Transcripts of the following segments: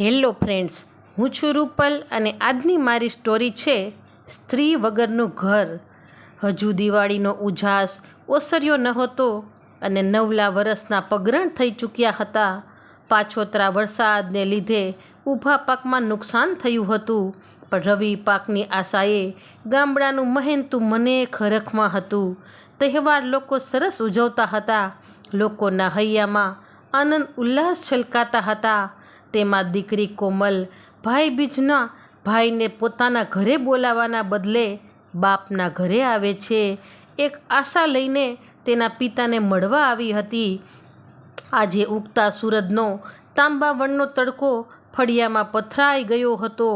Hello friends, હું છું રૂપલ અને આજની મારી સ્ટોરી છે સ્ત્રી વગરનું ઘર. હજુ દિવાળીનો ઉજાસ ઓસર્યો ન હતો અને નવલા વરસના પગરણ થઈ ચૂક્યા હતા. પાછોતરા વરસાદને લીધે ઊભા પાકમાં નુકસાન થયું હતું, પણ રવિ પાકની આશાએ ગામડાનું મહેનતું મને ખરખમાં હતું. તહેવાર લોકો સરસ ઉજવતા હતા, લોકોના હૈયામાં આનંદ ઉલ્લાસ છલકાતા હતા તેમાં દીકરી કોમલ ભાઈબીજના ભાઈને પોતાના ઘરે બોલાવવાના બદલે બાપના ઘરે આવે છે. એક આશા લઈને તેના પિતાને મળવા આવી હતી. આજે ઉગતા સૂરજનો તાંબાવણનો તડકો ફળિયામાં પથરાઈ ગયો હતો.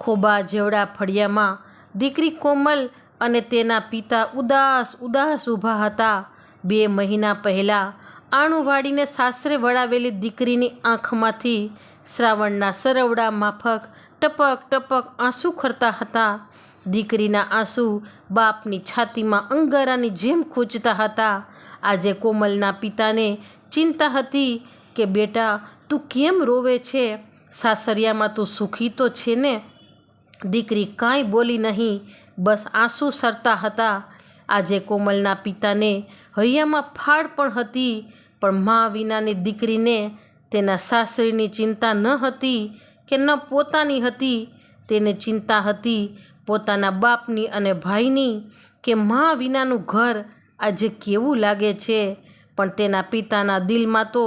ખોબા જેવડા ફળિયામાં દીકરી કોમલ અને તેના પિતા ઉદાસ ઉદાસ ઊભા હતા. બે મહિના પહેલાં આણું વાળીને સાસરે વળાવેલી દીકરીની આંખમાંથી શ્રાવણના સરવડા માફક ટપક ટપક આંસુ ખરતા હતા. દીકરીના આંસુ બાપની છાતીમાં અંગારાની જેમ ખૂંચતા હતા. આજે કોમલના પિતાને ચિંતા હતી કે, બેટા, તું કેમ રોવે છે? સાસરિયામાં તું સુખી તો છે ને? દીકરી કાંઈ બોલી નહીં, બસ આંસુ સરતા હતા. આજે કોમલના પિતાને હૈયામાં ફાળ પણ હતી, પણ મા વિનાની દીકરીને તેના સાસરીની ચિંતા ન હતી કે ન પોતાની હતી, તેને ચિંતા હતી પોતાના બાપની અને ભાઈની કે મા વિનાનું ઘર આજે કેવું લાગે છે. પણ તેના પિતાના દિલમાં તો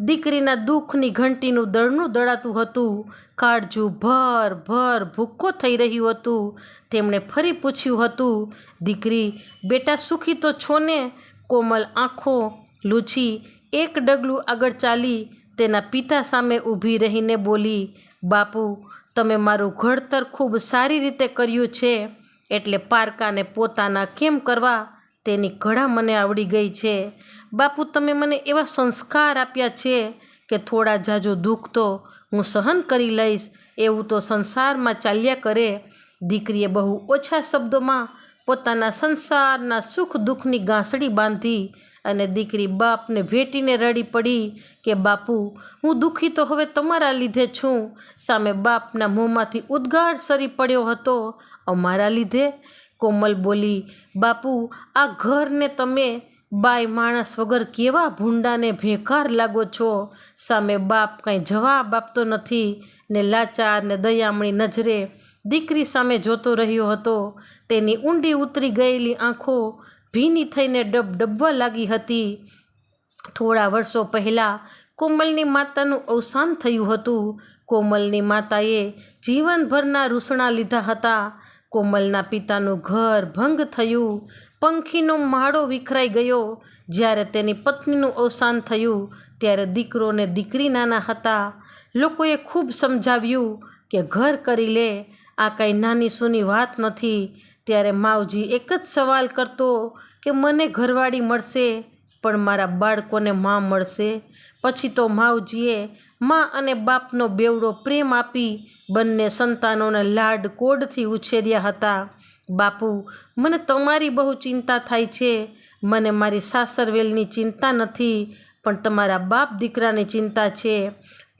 દીકરીના દુઃખની ઘંટીનું દળનું દળાતું હતું. કાળજું ભર ભર ભૂક્કો થઈ રહ્યું હતું. તેમણે ફરી પૂછ્યું હતું, દીકરી, બેટા સુખી તો છો ને? કોમલ આંખો લૂછી, એક ડગલું આગળ ચાલી તેના પિતા સામે ઊભી રહીને બોલી, બાપુ, તમે મારું ઘડતર ખૂબ સારી રીતે કર્યું છે, એટલે પારકાને પોતાના કેમ કરવા તેની ઘડા મને આવડી ગઈ છે. બાપુ, તમે મને એવા સંસ્કાર આપ્યા છે કે થોડા જાજો દુઃખ તો હું સહન કરી લઈશ, એવું તો સંસારમાં ચાલ્યા કરે. દીકરીએ બહુ ઓછા શબ્દોમાં પોતાના સંસારના સુખ દુઃખની ગાંસડી બાંધી અને દીકરી બાપને ભેટીને રડી પડી કે, બાપુ, હું દુઃખી તો હવે તમારા લીધે છું. સામે બાપના મોંમાંથી ઉદ્ગાર સરી પડ્યો હતો અમારા લીધે. કોમલ બોલી, બાપુ, આ ઘરને તમે બાય માણસ વગર કેવા ભૂંડાને ભેકાર લાગો છો? સામે બાપ કાંઈ જવાબ આપતો નથી ને લાચાર ને દયામણી નજરે દીકરી સામે જોતો રહ્યો હતો. તેની ઊંડી ઉતરી ગયેલી આંખો ભીની થઈને ડબ ડબવા લાગી હતી. થોડા વર્ષો પહેલાં કોમલની માતાનું અવસાન થયું હતું. કોમલની માતાએ જીવનભરના રૂસણા લીધા હતા. કોમલના પિતાનું ઘર ભંગ થયું. પંખીનો માળો વિખરાઈ ગયો. જ્યારે તેની પત્નીનું અવસાન થયું, ત્યારે દીકરો ને દીકરી નાના હતા. લોકોએ ખૂબ સમજાવ્યું કે ઘર કરી લે આ કાંઈ નાની સૂની વાત નથી. ત્યારે માવજી એક જ સવાલ કરતો કે મને ઘરવાળી મળશે, પણ મારા બાળકોને માં મળશે. પછી તો માવજીએ મા અને બાપનો બેવડો પ્રેમ આપી બંને સંતાનોને લાડ કોડથી ઉછેર્યા હતા. બાપુ, મને તમારી બહુ ચિંતા થાય છે. મને મારી સાસરવેલની ચિંતા નથી, પણ તમારા બાપ દીકરાની ચિંતા છે.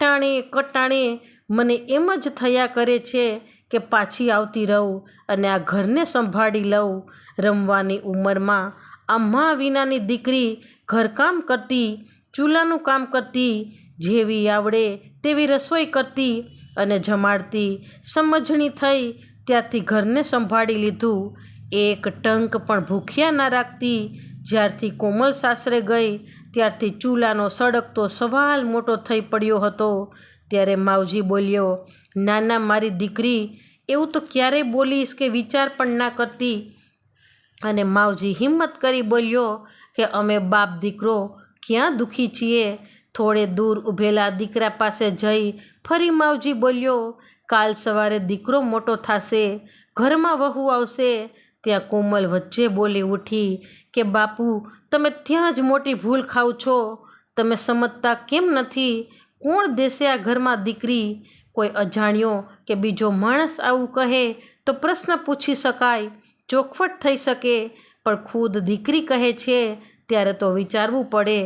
ટાણે કટાણે મને એમ જ થયા કરે છે કે પાછી આવતી રહું અને આ ઘરને સંભાળી લઉં. રમવાની ઉંમરમાં આ વિનાની દીકરી ઘરકામ કરતી, ચૂલાનું કામ કરતી, જેવી આવડે તેવી રસોઈ કરતી અને જમાડતી સમજણી થઈ ત્યારથી ઘરને સંભાળી લીધું. એક ટંક પણ ભૂખ્યા ના રાખતી. જ્યારથી કોમલ સાસરે ગઈ ત્યારથી ચૂલાનો સળગતો સવાલ મોટો થઈ પડ્યો હતો. ત્યારે માવજી બોલ્યો, નાના, મારી દીકરી, એવું તો ક્યારેય બોલીશ કે વિચાર પણ ના કરતી. અને માવજી હિંમત કરી બોલ્યો કે, અમે બાપ દીકરો ક્યાં દુઃખી છીએ? થોડે દૂર ઊભેલા દીકરા પાસે જઈ ફરી માવજી બોલ્યો, કાલ સવારે દીકરો મોટો થશે, ઘરમાં વહુ આવશે ત્યાં કોમલ વચ્ચે બોલી ઉઠી કે, બાપુ, તમે ત્યાં જ મોટી ભૂલ ખાવ છો. તમે સમજતા કેમ નથી? કોણ દેશે આ ઘરમાં દીકરી? કોઈ અજાણ્યો કે બીજો માણસ આવું કહે તો પ્રશ્ન પૂછી શકાય. ચોખવટ થઈ શકે, પણ ખુદ દીકરી કહે છે ત્યારે તો વિચારવું પડે.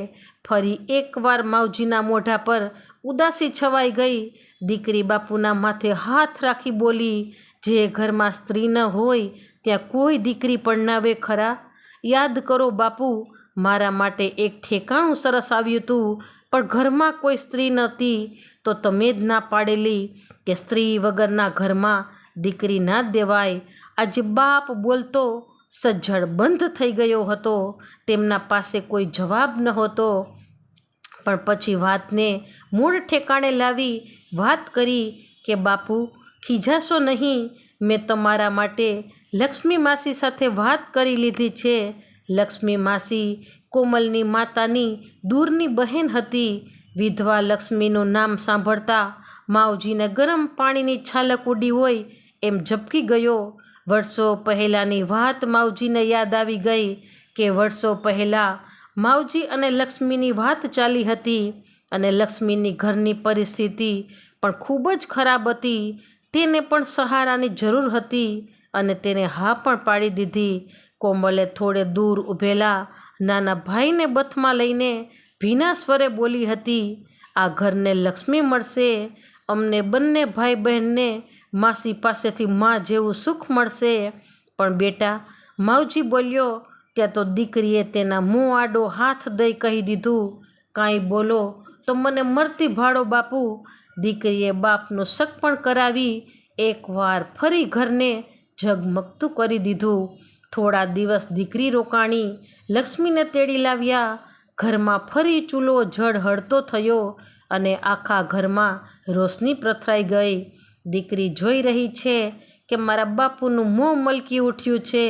ફરી એકવાર માવજીના મોઢા પર ઉદાસી છવાઈ ગઈ. દીકરી બાપુના માથે હાથ રાખી બોલી, જે ઘરમાં સ્ત્રી ન હોય ત્યાં કોઈ દીકરી પરણાવે ખરા. યાદ કરો બાપુ, મારા માટે એક ઠેકાણું સરસ આવ્યું હતું પણ ઘરમાં કોઈ સ્ત્રી નહોતી. તો તમે જ ના પાડેલી કે સ્ત્રી વગરના ઘરમાં દીકરી ના દેવાય. આજે બાપ બોલતો, સજ્જડ બંધ થઈ ગયો હતો. તેમના પાસે કોઈ જવાબ નહોતો. પણ પછી વાતને મૂળ ઠેકાણે લાવી, વાત કરી કે, બાપુ, ખીજાશો નહીં. મેં તમારા માટે લક્ષ્મી માસી સાથે વાત કરી લીધી છે. લક્ષ્મી માસી કોમલની માતાની દૂરની બહેન હતી. વિધવા લક્ષ્મીનું નામ સાંભળતા માવજીને ગરમ પાણીની છાલક ઉડી હોય એમ ઝબકી ગયો. વર્ષો પહેલાંની વાત માવજીને યાદ આવી ગઈ કે વર્ષો પહેલાં માવજી અને લક્ષ્મીની વાત ચાલી હતી અને લક્ષ્મીની ઘરની પરિસ્થિતિ પણ ખૂબ જ ખરાબ હતી. તેને પણ સહારાની જરૂર હતી. અને તેને હા પણ પાડી દીધી. કોમલે થોડે દૂર ઊભેલા નાના ભાઈને બથમાં લઈને ભીના સ્વરે બોલી હતી, આ ઘરને લક્ષ્મી મળશે. અમને બંને ભાઈ બહેનને માસી પાસેથી માં જેવું સુખ મળશે. પણ બેટા, માવજી બોલ્યો, ત્યાં તો દીકરીએ તેના મોં આડો હાથ દઈ કહી દીધું. કાંઈ બોલો તો મને મરતી ભાડો બાપુ. દીકરીએ બાપનું શક પણ કરાવી એકવાર ફરી ઘરને ઝગમગતું કરી દીધું. થોડા દિવસ દીકરી રોકાણી લક્ષ્મીને તેડી લાવ્યા. ઘરમાં ફરી ચૂલો જળ હળતો થયો અને આખા ઘરમાં રોશની પ્રથરાઈ ગઈ. દીકરી જોઈ રહી છે કે મારા બાપુનું મોં મલકી ઉઠ્યું છે.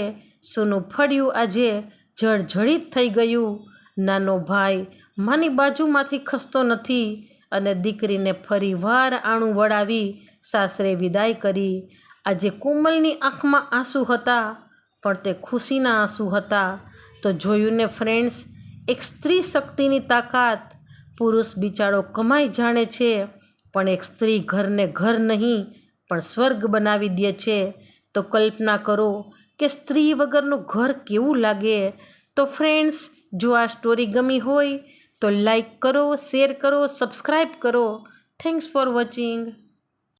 સોનું ફળ્યું આજે જળજળિત થઈ ગયું. નાનો ભાઈ માની બાજુમાંથી ખસતો નથી અને દીકરીને ફરી વાર આણું વળાવી સાસરે વિદાય કરી. આજે કોમલની આંખમાં આંસુ હતા, પણ તે ખુશીના આંસુ હતા. તો જોયું ને ફ્રેન્ડ્સ, એક સ્ત્રી શક્તિની તાકાત. પુરુષ બિચારો કમાઈ જાણે છે, પણ એક સ્ત્રી ઘરને ઘર નહીં, પણ સ્વર્ગ બનાવી દે છે. તો કલ્પના કરો કે સ્ત્રી વગરનું ઘર કેવું લાગે. તો ફ્રેન્ડ્સ, જો આ સ્ટોરી ગમી હોય તો લાઈક કરો, શેર કરો, સબસ્ક્રાઈબ કરો. Thanks for watching.